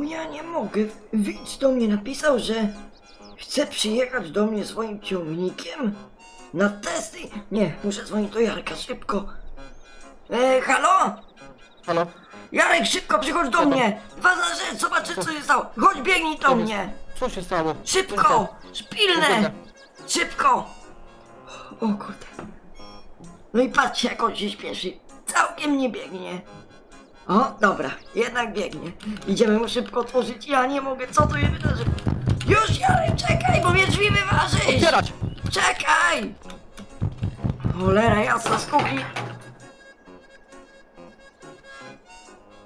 O, ja nie mogę. Widz do mnie napisał, że chce przyjechać do mnie swoim ciągnikiem na testy. Nie, muszę dzwonić do Jarka szybko. E, halo? Halo? Jarek, szybko przychodź do mnie! Ważna rzecz, zobaczę co się stało. Chodź, biegnij do mnie! Co się stało? Szybko! Kurde. Szybko! O kurde. No i patrzcie jak on się śpieszy. Całkiem nie biegnie. O, dobra, jednak biegnie. Idziemy mu szybko otworzyć. Ja nie mogę, co tu się wydarzy? Już, Jarek, czekaj, bo mnie drzwi wyważysz! Otwierać! Czekaj! Cholera jasna z kuchni.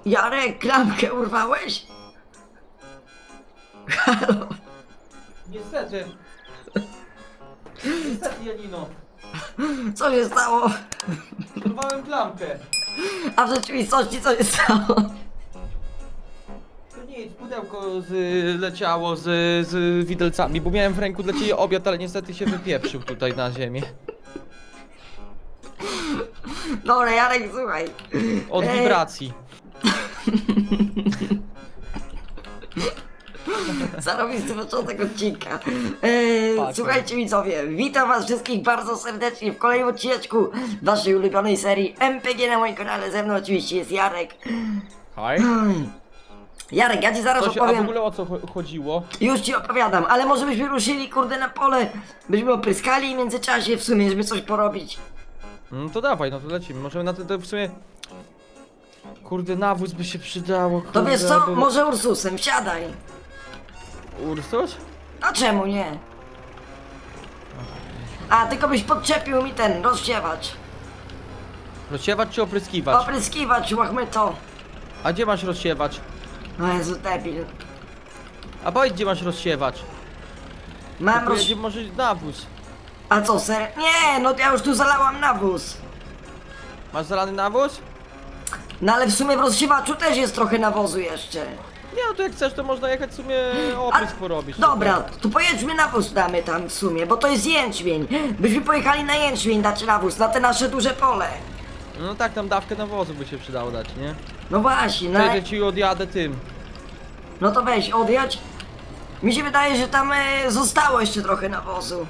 Jarek, klamkę urwałeś? Halo? Niestety. Niestety, Janino. Co się stało? Urwałem klamkę. A w rzeczywistości co się stało? To nic, pudełko z, leciało z, z widelcami, bo miałem w ręku dla ciebie obiad, ale niestety się wypieprzył tutaj na ziemię. Dobra, Jarek, słuchaj. Od Ej. wibracji. Zarobisty początek odcinka. Eee, Tak, słuchajcie widzowie, witam was wszystkich bardzo serdecznie w kolejnym odcineczku waszej ulubionej serii MPG na moim kanale. Ze mną oczywiście jest Jarek. Hmm. Jarek, ja ci zaraz Co się, a w opowiem. ogóle o co cho- chodziło? Już ci opowiadam, ale może byśmy ruszyli kurde na pole, byśmy opryskali w międzyczasie w sumie, żeby coś porobić. No to dawaj, no to lecimy. Możemy na to, to w sumie... Kurde, nawóz by się przydało, kurde, To wiesz co, bo- może Ursusem, wsiadaj. Ursus? A czemu nie? A, tylko byś podczepił mi ten rozsiewacz. Rozsiewać czy opryskiwać? Opryskiwacz, łachmy to. A gdzie masz rozsiewać? No Jezu, debil. A powiedz, gdzie masz rozsiewać? Mam roz... może nawóz. A co, ser? Nie, no ja już tu zalałam nawóz. Masz zalany nawóz? No ale w sumie w rozsiewaczu też jest trochę nawozu jeszcze. Nie, no to jak chcesz, to można jechać w sumie oprysk porobić. Dobra, to pojedźmy nawóz damy tam w sumie, bo to jest jęczmień. Byśmy pojechali na jęczmień dać nawóz, na te nasze duże pole. No tak, tam dawkę nawozu by się przydało dać, nie? No właśnie, no, Wtedy ci odjadę tym. no to weź, odjadź. Mi się wydaje, że tam e, zostało jeszcze trochę nawozu.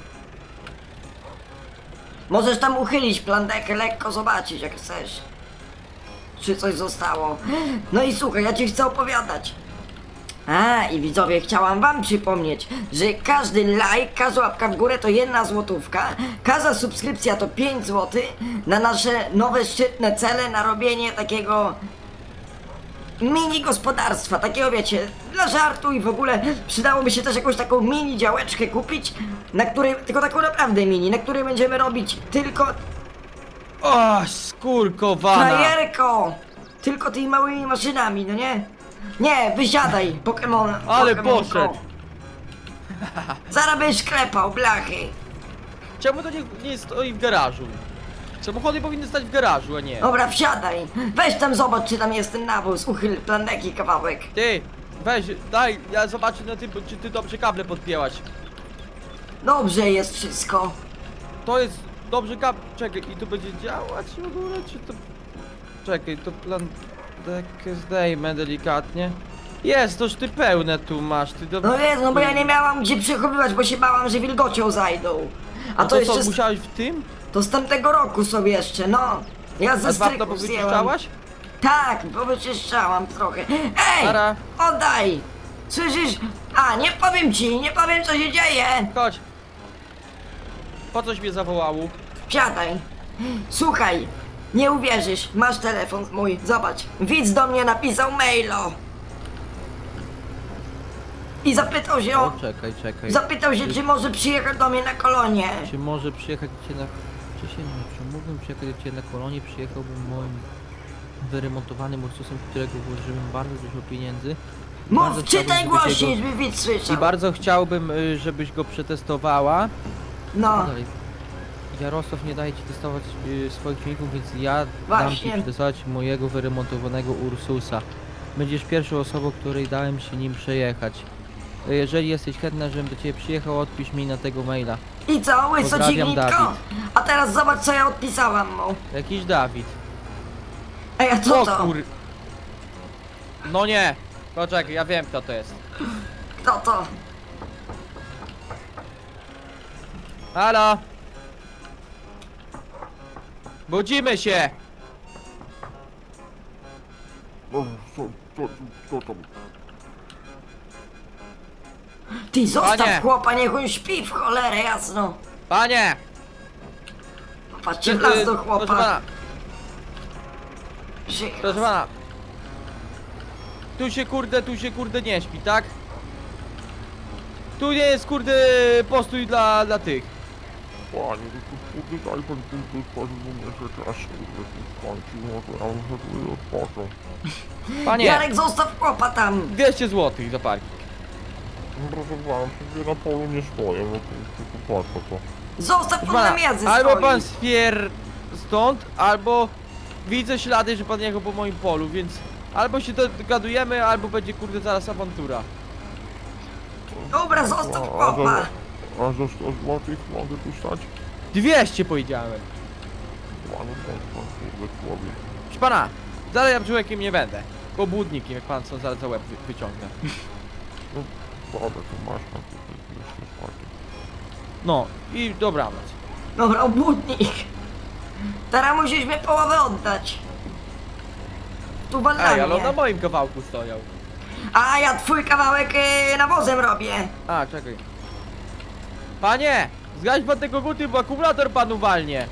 Możesz tam uchylić plandekę, lekko zobaczyć jak chcesz. Czy coś zostało. No i słuchaj, ja ci chcę opowiadać. A, i widzowie, chciałam wam przypomnieć, że każdy like, każda łapka w górę to jedna złotówka, każda subskrypcja to 5 zł na nasze nowe szczytne cele, na robienie takiego mini gospodarstwa, takiego wiecie, dla żartu i w ogóle przydałoby się też jakąś taką mini działeczkę kupić, na której, tylko taką naprawdę mini, na której będziemy robić tylko O, skurkowana! frajerko! Tylko tymi małymi maszynami, no nie? Nie, wysiadaj, Pokemon. Ale poszedł. Zaraz będziesz klepał, blachy. Czemu to nie, nie stoi w garażu? Samochody powinny stać w garażu, a nie. Dobra, wsiadaj. Weź tam zobacz, czy tam jest ten nawóz. Uchyl plandeki kawałek. Ty, weź, daj, ja zobaczę na tym, czy ty dobrze kable podpięłaś. Dobrze jest wszystko. To jest dobrze kable. Czekaj, i to będzie działać w ogóle, czy to... Czekaj, to plan... Dekę zdejmę delikatnie. Jest, toż ty pełne tu masz, ty do... No jest, no bo ja nie miałam gdzie przechowywać, bo się bałam, że wilgocią zajdą. A to, to jeszcze co, z, musiałeś w tym? to z tamtego roku sobie jeszcze, no. Ja ze A dwa to stryków? Tak, bo wyczyszczałam trochę. Ej! Nara. Oddaj! Słyszysz? A, nie powiem ci, nie powiem co się dzieje! Chodź. Po coś mnie zawołało? Wsiadaj. Słuchaj, nie uwierzysz, masz telefon mój, zobacz. Widz do mnie napisał mailo. I zapytał się o... O, czekaj, czekaj. Zapytał się, czy może przyjechać do mnie na kolonie. Czy może przyjechać do ciebie na... Czy się nie, czy mógłbym przyjechać do ciebie na kolonie? Przyjechałbym moim wyremontowanym Ursusem, w którego włożyłem bardzo dużo pieniędzy. Bardzo Mów, chciałbym, czytaj żebyś głośniej, żeby widz I słyszał. bardzo chciałbym, y, żebyś go przetestowała. No, Dalej. Jarosław nie daje ci testować y, swoich filmików, więc ja dam Właśnie. ci przetestować mojego wyremontowanego Ursusa. Będziesz pierwszą osobą, której dałem się nim przejechać. Y, Jeżeli jesteś chętna, żebym do ciebie przyjechał, odpisz mi na tego maila. i co, łyso Pozdrawiam? Dawid. A teraz zobacz, co ja odpisałam mu. Jakiś Dawid. Ej, a co to? kur... No nie! Poczekaj, ja wiem kto to jest. Kto to? Halo? Budzimy się! No, co, co, co tam? Ty zostaw Panie! chłopa, niech on śpi w cholerę jasno. Panie! Patrzcie w y, las do Proszę chłopa. pana, Przykro. proszę pana. Tu się kurde, tu się kurde nie śpi, tak? Tu nie jest kurde postój dla, dla tych. Panie, no to kurde daj pan tym tu spać, bo mnie się czas kurde tu skończył, no to ja muszę tu odpocząć. Panie, Jarek, zostaw chłopa tam. 200 zł za parking. No proszę pana, przecież na polu nie stoję, no to, to po co to? Zostaw Proszę pod pana, albo stoi. pan spier stąd, albo widzę ślady, że pan jechał po moim polu, więc albo się dogadujemy, albo będzie kurde zaraz awantura. Dobra, zostaw A, a chłopa. za, a za 100 złotych mogę tu stać? 200 powiedziałem. Proszę pana, zaraz ja człowiekiem nie będę. Pobudnikiem, jak pan co zaraz za łeb wy wyciągnę. No, dobra, to masz pan tutaj 200 złotych. No i dobranoc. Dobra, obłudnik. Teraz musisz mi połowę oddać. Tu wal na Ej, ale on na mnie. moim kawałku stoją. A ja twój kawałek y, nawozem robię. A, czekaj. Panie! Zgaś pan tego guty, bo akumulator panu walnie.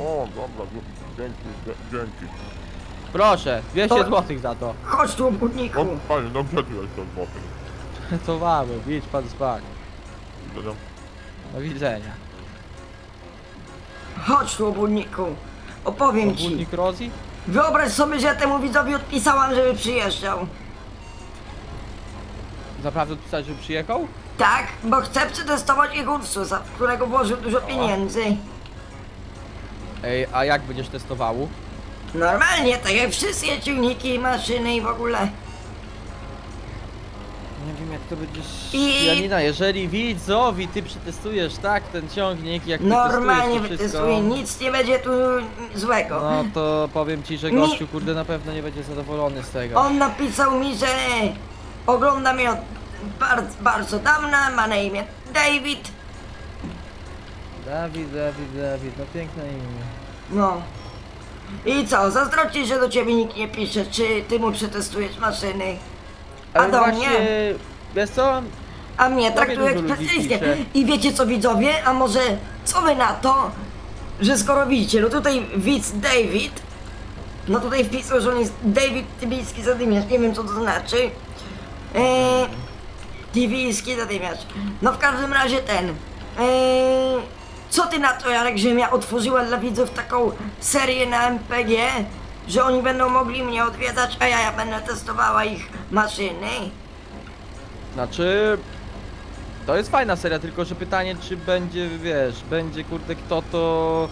O, dobra, dzie- dzięki, dzie- dzięki. Proszę, 200 To- zł za to. Chodź tu. No, panie, no gdzie tu jest 100 złotych? To mamy, idź pan spać. Widzenia. Do widzenia. Chodź tu, obłudniku. Opowiem ci. Pobudnik Rozi? Wyobraź sobie, że ja temu widzowi odpisałam, żeby przyjeżdżał. Naprawdę pisać, że przyjechał? Tak, bo chcę przetestować ich Ursusa, w którego włożył dużo pieniędzy. Ej, a jak będziesz testował? Normalnie, tak jak wszystkie ciągniki, maszyny i w ogóle. Nie wiem jak to będziesz... I- Janina, jeżeli widzowi ty przetestujesz tak ten ciągnik, jak ty Normalnie testujesz to wytestuję, wszystko... nic nie będzie tu złego. No to powiem ci, że gościu kurde na pewno nie będzie zadowolony z tego. On napisał mi, że ogląda mnie od bardzo, bardzo dawna, ma na imię David. Dawid, Dawid, Dawid, no piękne imię. No. I co, zazdroci, że do ciebie nikt nie pisze, czy ty mu przetestujesz maszyny. A do mnie? wiesz co? A mnie traktuje dużo ludzi specjalistkę. pisze. I wiecie co widzowie? A może co wy na to, że skoro widzicie, no tutaj widz David, no tutaj wpisał, że on jest David Tybijski Zadymiarz, nie wiem co to znaczy. Eee, Tybijski Zadymiarz. No w każdym razie ten. Eee, co ty na to Jarek, żebym ja otworzyła dla widzów taką serię na MPG, że oni będą mogli mnie odwiedzać, a ja, ja będę testowała ich maszyny? Znaczy... To jest fajna seria, tylko że pytanie, czy będzie, wiesz, będzie kurde kto to...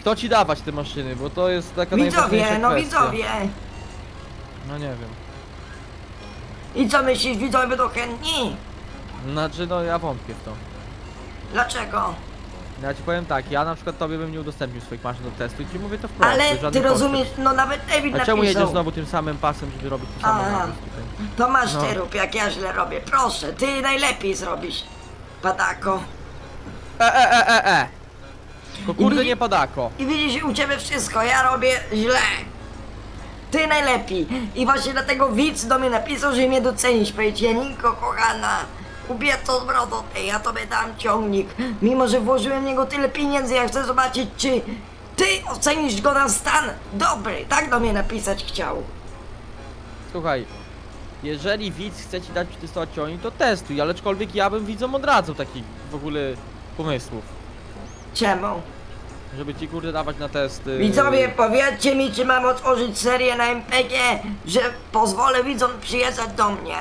Kto ci dawać te maszyny, bo to jest taka Widzowie, najważniejsza no kwestia. widzowie. No nie wiem. I co myślisz, widzowie będą chętni? Znaczy, no ja wątpię w to. Dlaczego? Ja ci powiem tak, ja na przykład tobie bym nie udostępnił swoich maszyn do testu i ci mówię to wprost, bez Ale ty żadnych kosztów. rozumiesz, no nawet David A czemu jedziesz znowu tym samym pasem, żeby robić to samo? Aha. To masz No. ty rób, jak ja źle robię. Proszę, ty najlepiej zrobisz. Padako. E, e, e, e, e! To kurde nie padako. I widzisz, u ciebie wszystko, ja robię źle. Ty najlepiej. I właśnie dlatego widz do mnie napisał, że mnie docenisz. Powiedz, Janinko, kochana, kobieto z brodą, ja tobie dam ciągnik. Mimo, że włożyłem w niego tyle pieniędzy, ja chcę zobaczyć, czy ty ocenisz go na stan dobry. Tak do mnie napisać chciał. Słuchaj, jeżeli widz chce ci dać przetestować ciągnik, to testuj, ale aczkolwiek ja bym widzom odradzał takich w ogóle pomysłów. Czemu? Żeby ci kurde dawać na testy. Widzowie, powiedzcie mi, czy mam otworzyć serię na MPG, że pozwolę widzom przyjeżdżać do mnie.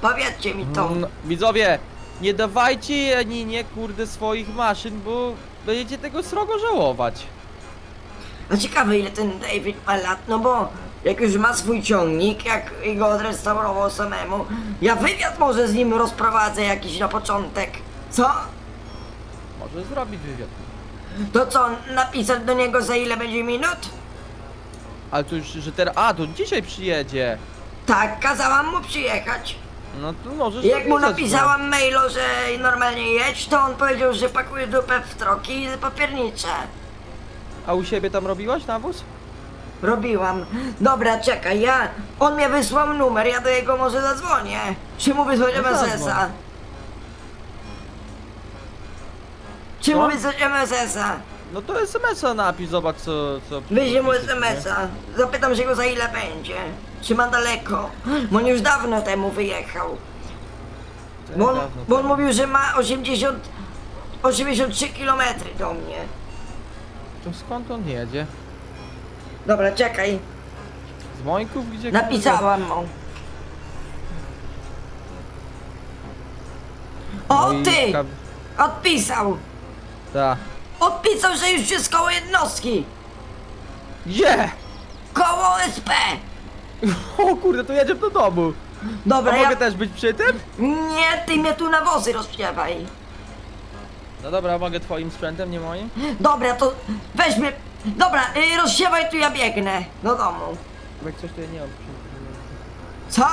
Powiedzcie mi to. Mm, widzowie, nie dawajcie Janinie kurde swoich maszyn, bo będziecie tego srogo żałować. No ciekawe ile ten David ma lat, no bo jak już ma swój ciągnik, jak go odrestaurował samemu, ja wywiad może z nim rozprowadzę jakiś na początek. Co? Może zrobić wywiad. To co, napisać do niego za ile będzie minut? Ale to już, że teraz... A, to dzisiaj przyjedzie. Tak, kazałam mu przyjechać. No to możesz Jak mu napisać, napisałam mailu, że normalnie jedź, to on powiedział, że pakuje dupę w troki i papiernicze. no. A u siebie tam robiłaś nawóz? Robiłam. Dobra, czekaj, ja... On mnie wysłał numer, ja do jego może zadzwonię. Czy mu wysłać No MSS-a? zadzwoń. Co? mu wysłać MSS-a? No to SMS-a napisz, zobacz co... co Wyjdzie mu? SMS-a. Zapytam się go za ile będzie. Czy ma daleko? Bo on już dawno temu wyjechał. Bo on, dawno bo on temu. mówił, że ma 80... 83 km do mnie. To skąd on jedzie? Dobra, czekaj. Z Mońków gdzie? Napisałam mu. O, No i ty! ka- Odpisał! Ta. Odpisał, że już jest koło jednostki! Gdzie? Koło SP! O kurde, to jedziemy do domu. A Dobra, mogę ja... też być przy tym? Nie, ty mnie tu na wozy rozpiewaj. No dobra, mogę twoim sprzętem, nie moim? Dobra, to weźmy... Dobra, y, rozsiewaj tu, ja biegnę do domu. Bo jak coś to ja nie mam sprzętu. Co?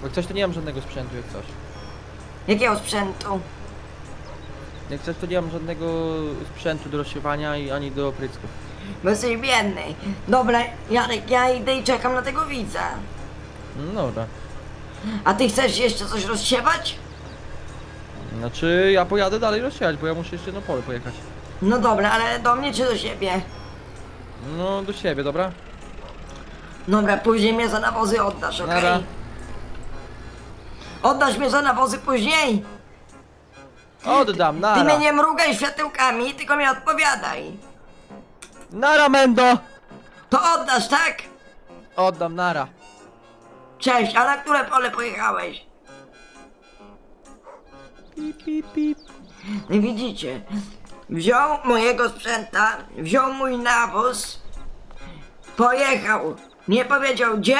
Bo jak coś to nie mam żadnego sprzętu, jak coś. Jakiego sprzętu? Jak coś to nie mam żadnego sprzętu do rozsiewania i ani do oprycków. Bo jesteś biedny. Dobra, Jarek, ja idę i czekam na tego widza. No dobra. A ty chcesz jeszcze coś rozsiewać? Znaczy ja pojadę dalej rozsiewać, bo ja muszę jeszcze na pole pojechać. No dobra, ale do mnie czy do siebie? No do siebie, dobra? Dobra, później mnie za nawozy oddasz, okej? Oddasz mnie za nawozy później? Oddam, Ty nara. mnie nie mrugaj światełkami, tylko mi odpowiadaj. Nara, Mendo! To oddasz, tak? Oddam, nara. Cześć, a na które pole pojechałeś? Pip, pip, pip. Widzicie, wziął mojego sprzęta, wziął mój nawóz, pojechał, nie powiedział gdzie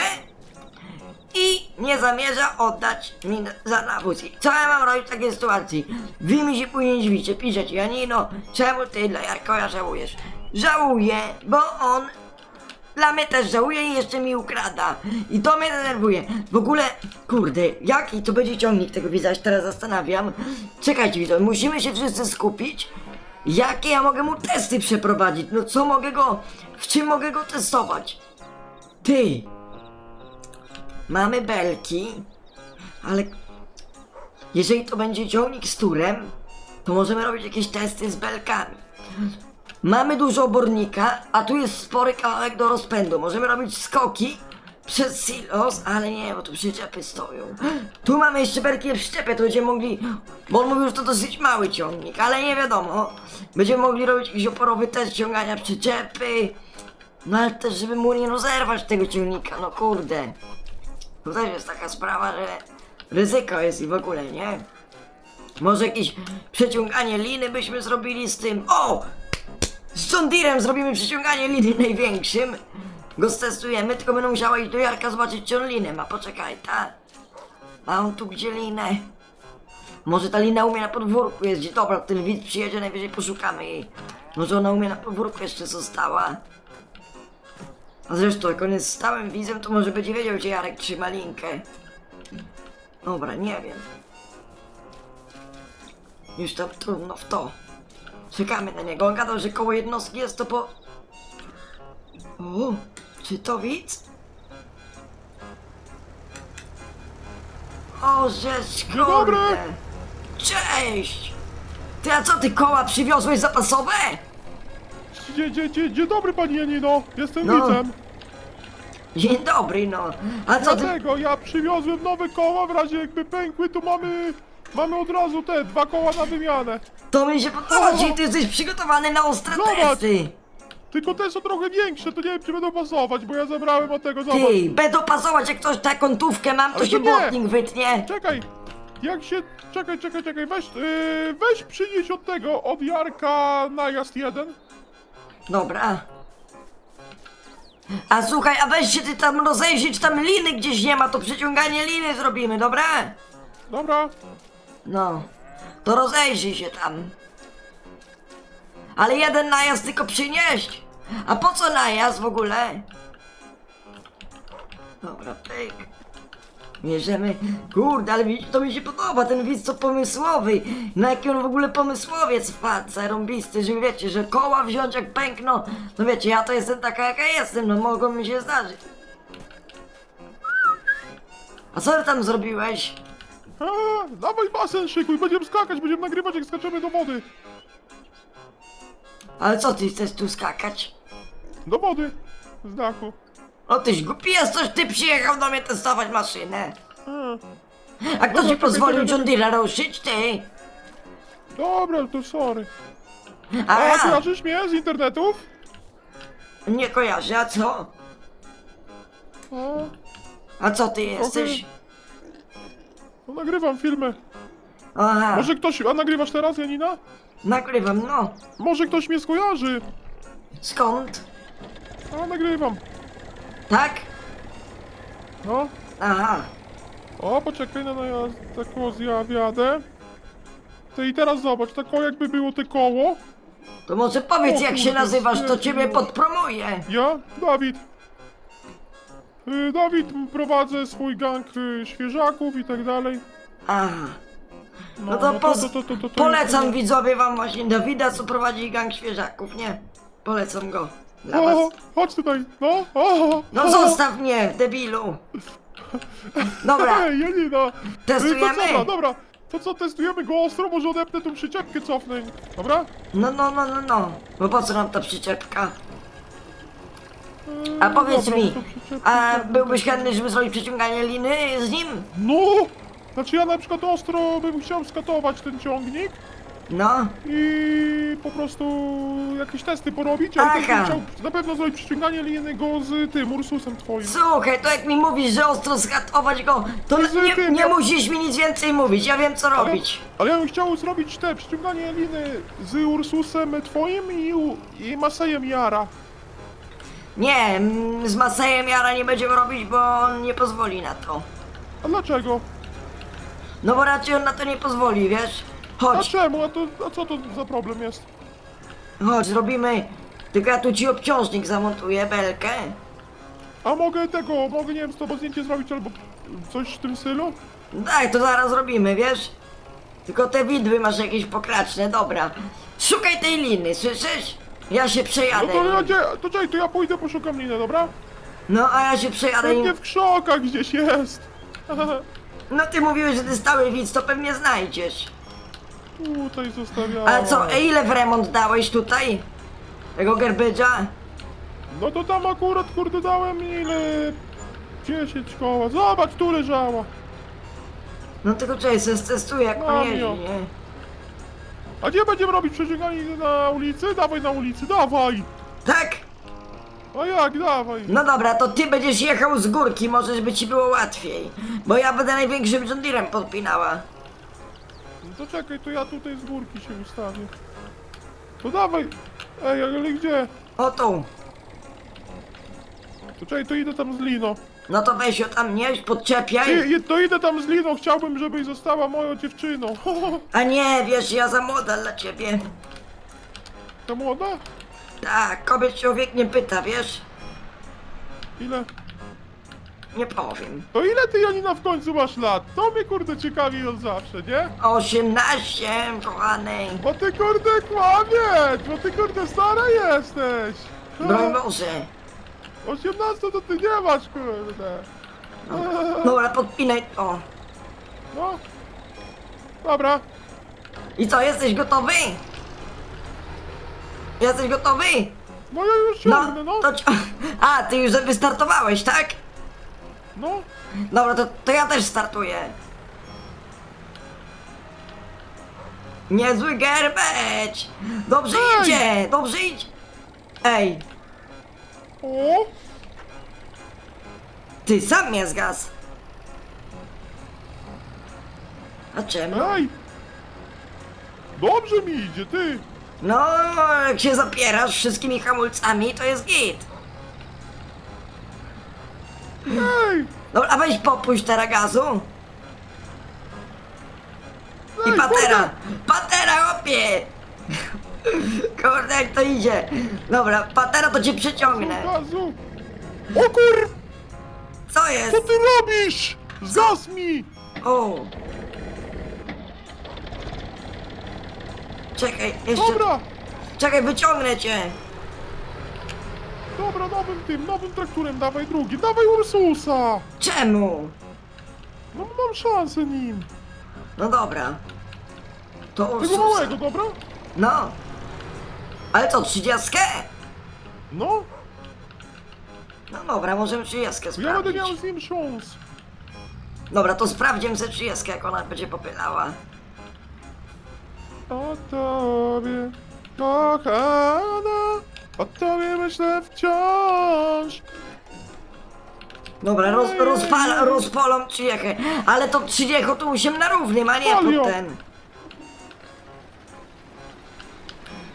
i nie zamierza oddać mi za nawóz. Co ja mam robić w takiej sytuacji? Wy mi się później dziwicie, piszecie, Janino, czemu ty dla Jarkoja żałujesz? Żałuję, bo on dla mnie też żałuje i jeszcze mi ukrada. I to mnie denerwuje. W ogóle, kurde, jaki to będzie ciągnik tego widza, teraz zastanawiam. Czekajcie, widzowie, musimy się wszyscy skupić. Jakie ja mogę mu testy przeprowadzić? No co mogę go, w czym mogę go testować? Ty! Mamy belki, ale jeżeli to będzie ciągnik z turem, to możemy robić jakieś testy z belkami. Mamy dużo obornika, a tu jest spory kawałek do rozpędu. Możemy robić skoki przez silos, ale nie, bo tu przyczepy stoją. Tu mamy jeszcze belki w szczepie, to będziemy mogli... Bo on mówił, że to dosyć mały ciągnik, ale nie wiadomo. Będziemy mogli robić jakiś oporowy test ciągania przyczepy. No ale też, żeby mu nie rozerwać tego ciągnika, no kurde. Tu też jest taka sprawa, że ryzyko jest i w ogóle, nie? Może jakieś przeciąganie liny byśmy zrobili z tym. O! Z John zrobimy przeciąganie liny największym. Go stestujemy, tylko będę musiała iść do Jarka zobaczyć, czy on linę ma. Poczekaj, ta. A on tu gdzie linę? Może ta lina umie na podwórku jeździć. Dobra, ten widz przyjedzie, najwyżej poszukamy jej. Może ona umie na podwórku jeszcze została. A zresztą, jak on jest stałym widzem, to może będzie wiedział, gdzie Jarek trzyma linkę. Dobra, nie wiem. Już tam trudno w to. Czekamy na niego. On gadał, że koło jednostki jest to po... O, czy to widz? O, dobry. kurde. Cześć! Ty, a co ty koła przywiozłeś zapasowe? Dzień, dzień, dzień, dzień dobry pani Janino, jestem No. widzem. Dzień dobry, no. A co ty... Dlatego ja przywiozłem nowe koła, w razie jakby pękły, to mamy... Mamy od razu te dwa koła na wymianę. To mi się podoba, czyli ty jesteś przygotowany na ostre Zobacz. testy. Tylko te są trochę większe, to nie wiem czy będą pasować, bo ja zabrałem od tego, zobacz. Ty, będą pasować, jak ktoś taką kontówkę mam, to Ale się to nie. błotnik wytnie. Czekaj, jak się... Czekaj, czekaj, czekaj, weź, yy, weź przynieś od tego, od Jarka najazd jeden. Dobra. A słuchaj, a weź się ty tam rozejrzyj, czy tam liny gdzieś nie ma, to przeciąganie liny zrobimy, dobra? Dobra, No, to rozejrzyj się tam. Ale jeden najazd tylko przynieść. A po co najazd w ogóle? Dobra, pyk. Bierzemy. Kurde, ale mi- to mi się podoba, ten widz co pomysłowy. Na jaki on w ogóle pomysłowiec wpadł, zarąbisty, że wiecie, że koła wziąć jak pękną. No wiecie, ja to jestem taka jaka jestem, no mogą mi się zdarzyć. A co ty tam zrobiłeś? A, dawaj basen szykuj, będziemy skakać, będziemy nagrywać jak skaczemy do wody. Ale co ty chcesz tu skakać? Do wody. Z dachu. O tyś głupi jesteś, ty przyjechał do mnie testować maszynę. A, A kto ci czekaj, pozwolił John Deere ruszyć, ty? dobra, to sorry. A A, kojarzysz mnie z internetów? nie kojarzę, a co? A, A co ty jesteś? no nagrywam filmy. Aha, Może ktoś, a nagrywasz teraz, Janina? nagrywam, no. Może ktoś mnie skojarzy. Skąd? A, nagrywam. Tak? No. Aha. O, poczekaj, no, no ja taką zjawiadę. Ty i teraz zobacz, tako jakby było te koło. To może powiedz O jak się kurde, nazywasz, to świetnie. ciebie podpromuję. Ja, Dawid. Y, Dawid, prowadzę swój gang y, świeżaków i tak dalej. Aha. No to, poz... polecam widzowie wam właśnie Dawida, co prowadzi gang świeżaków, nie? Polecam go. Dla was. O, chodź tutaj, no, o, No o. zostaw mnie, debilu. Dobra, Ej, Janina. Testujemy? To co, dobra, to co, testujemy go ostro, może odepnę tą przyczepkę, cofnę, dobra? no, no, no, no, no. Bo po co nam ta przyczepka? A powiedz dobra, mi, to przyczepkę a cofnę. byłbyś chętny, żeby zrobić przeciąganie liny z nim? No, znaczy ja na przykład ostro bym chciał skatować ten ciągnik. No. i po prostu jakieś testy porobić, ale też bym Aha. chciał na pewno zrobić przyciąganie linijnego z tym Ursusem twoim. Słuchaj, to jak mi mówisz, że ostro skatować go, to nie, nie musisz mi nic więcej mówić, ja wiem co Ale, robić. ale ja bym chciał zrobić te przyciąganie liny z Ursusem twoim i, u- i Masejem Jara. Nie, mm, z Masejem Jara nie będziemy robić, bo on nie pozwoli na to. A dlaczego? No bo raczej on na to nie pozwoli, wiesz? A Chodź, czemu? A, to, a co to za problem jest? chodź, robimy. Tylko ja tu ci obciążnik zamontuję, belkę. A mogę tego, mogę nie wiem z tobą zdjęcie zrobić albo coś w tym stylu? Tak, to zaraz robimy, wiesz? Tylko te widły masz jakieś pokraczne, dobra. Szukaj tej liny, słyszysz? Ja się No przejadę. to ja, nim. to czekaj, to ja pójdę poszukam linę, dobra? No a ja się przejadę. Pewnie nim. w krzokach gdzieś jest. No ty mówiłeś, że ty stały widz, to pewnie znajdziesz. Tutaj zostawiałem. Ale co, e, ile w remont dałeś tutaj? Tego gerbydża? No to tam akurat kurde dałem ile? 10 koła. Zobacz, tu leżała. No tylko czekaj, se jak on jeździ, mio. nie? A gdzie będziemy robić przeciąganie na ulicy? Dawaj na ulicy, dawaj! Tak? A jak, dawaj! No dobra, to ty będziesz jechał z górki, może żeby ci było łatwiej. Bo ja będę największym John Deerem podpinała. To czekaj, to ja tutaj z górki się ustawię. To dawaj! Ej, ale gdzie? O tu. To czekaj, to idę tam z Lino. No to weź ją tam nieś, podczepiaj. Ty, to idę tam z Liną, chciałbym, żebyś została moją dziewczyną. A nie, wiesz, ja za młoda dla ciebie. Ta młoda? Tak, kobiet się o wiek nie pyta, wiesz? Ile? Nie powiem. To ile ty, Janina, w końcu masz lat? To mnie kurde ciekawi od zawsze, nie? 18, kochany. Bo ty kurde kłamiesz, bo ty kurde stara jesteś. Broń Boże. 18 to ty nie masz kurde. Dobra, podpinaj to. No. Dobra. I co, jesteś gotowy? Jesteś gotowy? No ja już ciągnę, no. to ci... A, ty już wystartowałeś, tak? No. Dobra, to, to ja też startuję. Niezły gerbeć! Dobrze Ej! idzie, dobrze idzie. Ej, O. ty sam mnie zgasł. A czemu? Ej. Dobrze mi idzie, ty. No, jak się zapierasz wszystkimi hamulcami, to jest git. Dobra, a weź popuść teraz gazu. I patera! Patera, opie! Kurde, jak to idzie. Dobra, patera to cię przyciągnę. Gazu. O kur... Co jest? Co ty robisz? Zgas mi! O! Czekaj, jeszcze... Dobra! Czekaj, wyciągnę cię! Dobra, nowym tym, nowym traktorem dawaj drugi, dawaj Ursusa! Czemu? No mam szansę nim. No dobra. To Tego Ursusa. małego, dobra? No. Ale co, trzydziestkę? No, No dobra, możemy trzydziestkę ja będę sprawdzić. miał z nim szans. Dobra, to sprawdzimy sobie trzydziestkę, jak ona będzie popylała. O tobie, kochana, o tobie myślę wciąż. Dobra, roz, rozpala, trzydziechę. Ale to trzydziecho to musimy na równym, a nie Palio. pod ten.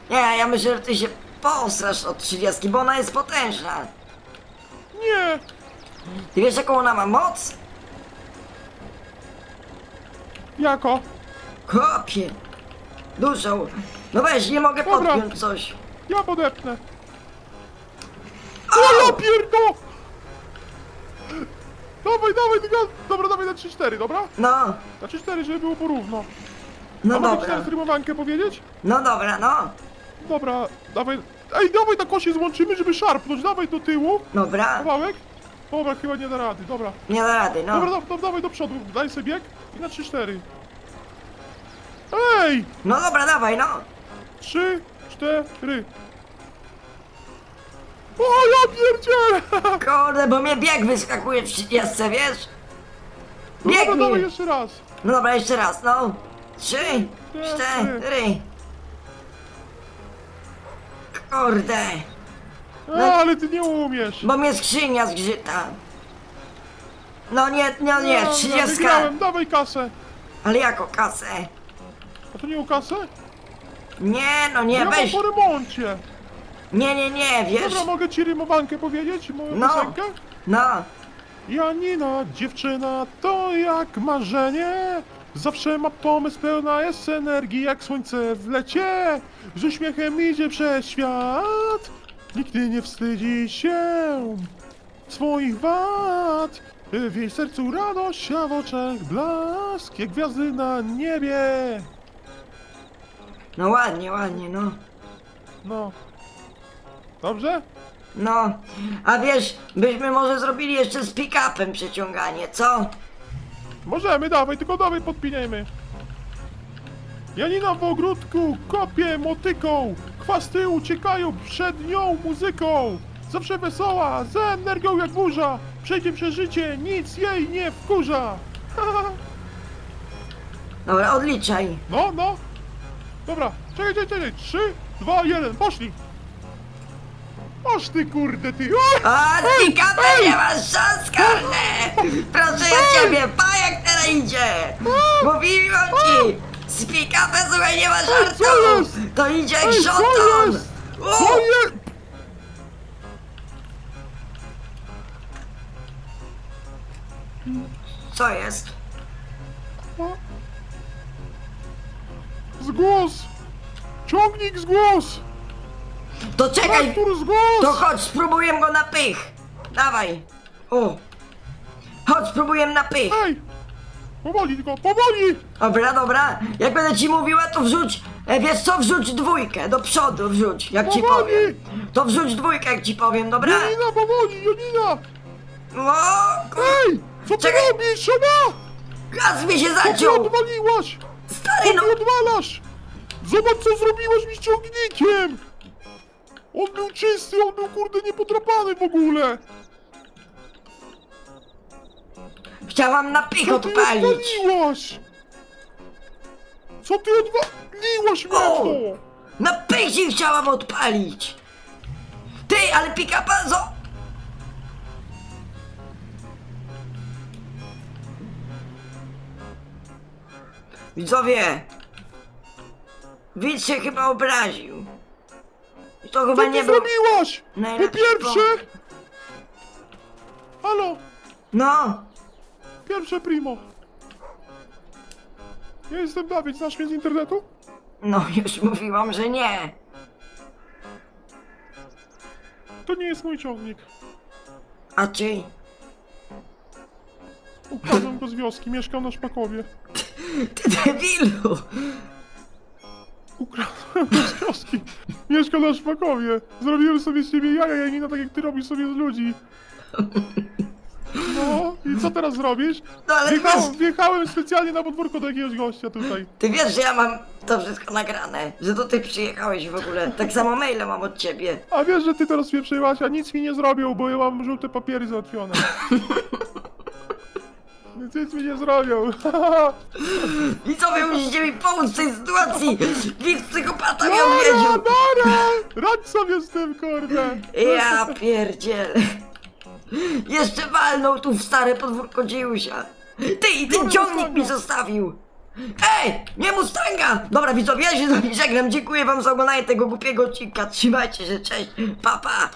Nie, ja myślę, że ty się postrasz od trzydziestki, bo ona jest potężna. Nie, Ty wiesz, jaką ona ma moc? jako? Kopie. Dużą. No weź, nie mogę Dobra. podpiąć coś. Ja podepnę. Ja! Dawaj, dawaj, tylko... Dobra, dawaj na 3-4, dobra? No, Na 3-4, żeby było porówno. no A mogę ci dobra. teraz rymowankę powiedzieć? No dobra, no. Dobra, dawaj... Ej, dawaj na kosie złączymy, żeby szarpnąć, dawaj do tyłu. Dobra. Kawałek. Dobra, chyba nie da rady, dobra. Nie da rady, no. Dobra, da, da, dawaj do przodu, daj sobie bieg i na 3-4. Ej! No dobra, dawaj, no. 3, 4. O, ja pierdzielę! Kurde, bo mnie bieg wyskakuje w trzydziestce, wiesz? No Dobra, dawaj Biegnij. jeszcze raz. No dobra, jeszcze raz, no. Trzy, cztery. Kurde, A, ale ty nie umiesz. bo mnie skrzynia zgrzyta. No nie, no nie, Dobra, trzydziestka. Wygrałem, dawaj kasę. Ale jako kasę? A to nie o kasę? Nie, no nie, ja weź. po remoncie. Nie, nie, nie, wiesz. Dobra, mogę ci rymowankę powiedzieć? Moją No. piosenkę? No, Janina, dziewczyna, to jak marzenie. Zawsze ma pomysł, pełna jest energii, jak słońce w lecie. Z uśmiechem idzie przez świat. Nigdy nie wstydzi się swoich wad. W jej sercu radość, a w oczach blask, jak gwiazdy na niebie. no ładnie, ładnie, no. No. Dobrze? No, a wiesz, byśmy może zrobili jeszcze z pick-upem przeciąganie, co? Możemy, dawaj, tylko dawaj podpiniajmy. Janina w ogródku kopie motyką, chwasty uciekają przed nią muzyką. Zawsze wesoła, z energią jak burza, przejdzie przez życie, nic jej nie wkurza. Dobra, odliczaj. No, no. Dobra, czekaj, czekaj, czekaj, trzy, dwa, jeden, poszli. Masz ty kurde, ty. O! A, z pick-upem nie masz szans! Proszę ja ciebie, pa jak teraz idzie! Mówiłam ci! Z pick-upem słuchaj, nie ma żartu! co jest? To idzie jak Ej, co szoton! jest? O! Co je... Co jest? Zgłos! Ciągnik zgłos! To czekaj! To chodź, spróbuję go na pych! Dawaj! O! Chodź, spróbuję na pych! Ej! Powoli tylko, powoli! Dobra, dobra. Jak będę ci mówiła, to wrzuć. E, wiesz co, wrzuć dwójkę. Do przodu wrzuć, jak ci Powoli! powiem. To wrzuć dwójkę, jak ci powiem, dobra? Janina, powoli, Janina! O, kur... Ej! Co ty Czekaj. robisz, Szama? Gaz mi się Co ty zaciął! odwaliłaś? Stary, Co no... ty odwalasz? Zobacz, co zrobiłaś mi z ciągnikiem! On był czysty, on był kurde niepodrapany w ogóle! Chciałam na Co ty odwaliłaś? Co ty odwaliłaś, O! Mendo? Na pych ci chciałam odpalić. Ty, ale pick-upa zo... Widzowie! Widz się chyba obraził. To chyba Co nie ty był... zrobiłaś? Po najlepszy pierwsze... pomysł. Halo? No! Pierwsze primo. Ja jestem Dawid, znasz mnie z internetu? No, już mówiłam, że nie. To nie jest mój ciągnik. A czy... Ukradłem go z wioski, mieszkał na Szpakowie. Ty debilu! Ukradłem wioski, mieszkał na Szpakowie. Zrobiłem sobie z siebie jaja, Janina, tak jak ty robisz sobie z ludzi. No, i co teraz zrobisz? No ale Wjechałem, wiesz, wjechałem specjalnie na podwórko do jakiegoś gościa tutaj. ty wiesz, że ja mam to wszystko nagrane, że to ty przyjechałeś w ogóle. Tak samo maile mam od ciebie. A wiesz, że ty teraz mnie przejęłaś, a nic mi nie zrobił, bo ja mam żółte papiery załatwione. Nic mi nie co wy musicie mi pomóc w tej sytuacji? Widz psychopata mnie Dobra, odwiedził! dobra! Radź sobie z tym, kurde! Ja pierdzielę. Jeszcze walnął tu w stare podwórko Dziusia. Ty i ten Biorę ciągnik Mustanga. mi zostawił. Ej, nie Mustanga! Dobra widzowie, ja się z wami żegnam. Dziękuję wam za oglądanie tego głupiego odcinka. Trzymajcie się, cześć, pa pa.